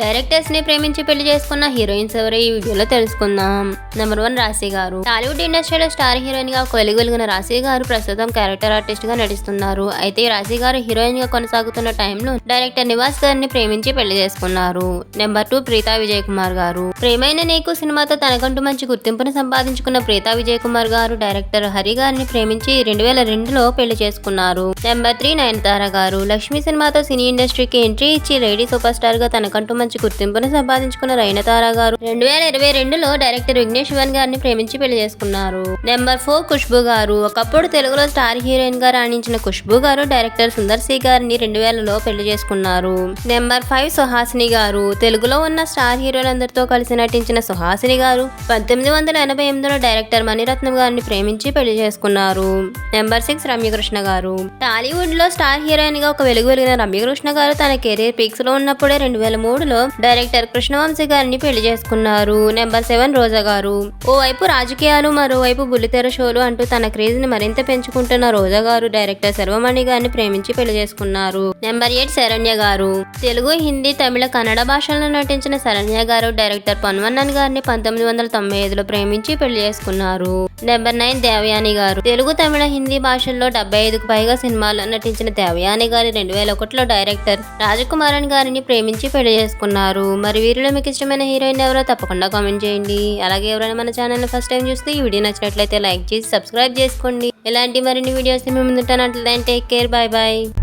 డైరెక్టర్స్ని ప్రేమించి పెళ్ళి చేసుకున్న హీరోయిన్స్ ఎవరో ఈ వీడియోలో తెలుసుకుందాం. నెంబర్ వన్ రాశి గారు. టాలీవుడ్ ఇండస్ట్రీలో స్టార్ హీరోయిన్గా వెలుగులిగిన రాశి గారు ప్రస్తుతం క్యారెక్టర్ ఆర్టిస్ట్గా నటిస్తున్నారు. అయితే ఈ రాశి గారు హీరోయిన్గా కొనసాగుతున్న టైంలో డైరెక్టర్ నివాస్ గారిని ప్రేమించి పెళ్ళి చేసుకున్నారు. నెంబర్ టూ ప్రీతా విజయ్ కుమార్ గారు. ప్రేమైన నీకు సినిమాతో తనకంటూ మంచి గుర్తింపును సంపాదించుకున్న ప్రీతా విజయ్ కుమార్ గారు డైరెక్టర్ హరి గారిని ప్రేమించి రెండు వేల రెండులో పెళ్ళి చేసుకున్నారు. నెంబర్ త్రీ నయనతార గారు. లక్ష్మి సినిమాతో సినీ ఇండస్ట్రీకి ఎంట్రీ ఇచ్చి లేడీ సూపర్ స్టార్గా తనకంటూ మంచి గుర్తింపును సంపాదించుకున్న నయనతార గారు రెండు వేల ఇరవై రెండులో డైరెక్టర్ విఘ్నేష్ వన్ గారిని ప్రేమించి పెళ్ళి చేసుకున్నారు. నెంబర్ ఫోర్ ఖుష్బు గారు. ఒకప్పుడు తెలుగులో స్టార్ హీరోయిన్గా రాణించిన ఖుష్బు గారు డైరెక్టర్ సుందర్ సి గారిని రెండు వేలలో పెళ్ళి చేసుకున్నారు. నెంబర్ ఫైవ్ సుహాసిని గారు. తెలుగులో ఉన్న స్టార్ హీరోలందరితో కలిసి నటించిన సుహాసిని గారు పంతొమ్మిది వందల ఎనభై ఎనిమిదిలో డైరెక్టర్ మణిరత్నం గారిని ప్రేమించి పెళ్ళి చేసుకున్నారు. నెంబర్ సిక్స్ రమ్యకృష్ణ గారు. టాలీవుడ్లో స్టార్ హీరోయిన్గా ఒక వెలుగు వెలిగిన రమ్యకృష్ణ గారు తన కెరీర్ పీక్స్లో ఉన్నప్పుడే రెండు వేల మూడు మూడులో డైరెక్టర్ కృష్ణవంశీ గారిని పెళ్ళి చేసుకున్నారు. నెంబర్ సెవెన్ రోజా గారు. ఓవైపు రాజకీయాలు మరోవైపు బుల్లితెర షోలు అంటూ తన క్రేజ్ని మరింత పెంచుకుంటున్న రోజా గారు డైరెక్టర్ శర్వమణి గారిని ప్రేమించి పెళ్ళి చేసుకున్నారు. నెంబర్ ఎయిట్ శరణ్య గారు. తెలుగు హిందీ తమిళ కన్నడ భాషల్లో నటించిన శరణ్య గారు డైరెక్టర్ పన్వన్నన్ గారిని పంతొమ్మిది వందల తొంభై ఐదులో ప్రేమించి పెళ్ళి చేసుకున్నారు. నెంబర్ నైన్ దేవయాని గారు. తెలుగు తమిళ హిందీ భాషల్లో డెబ్బై ఐదుకు పైగా సినిమాల్లో నటించిన దేవయాని గారి రెండు వేల ఒకటిలో డైరెక్టర్ రాజకుమారన్ గారిని ప్రేమించి పెళ్ళి చేసుకున్నారు. మరి వీరిలో మీకు ఇష్టమైన హీరోయిన్ ఎవరో తప్పకుండా కామెంట్ చేయండి. అలాగే ఎవరైనా మన ఛానల్ని ఫస్ట్ టైం చూస్తే ఈ వీడియో నచ్చినట్లయితే లైక్ చేసి సబ్స్క్రైబ్ చేసుకోండి. ఇలాంటి మరిన్ని వీడియోస్ మేము ముందుంటానంటే టేక్ కేర్ బాయ్ బాయ్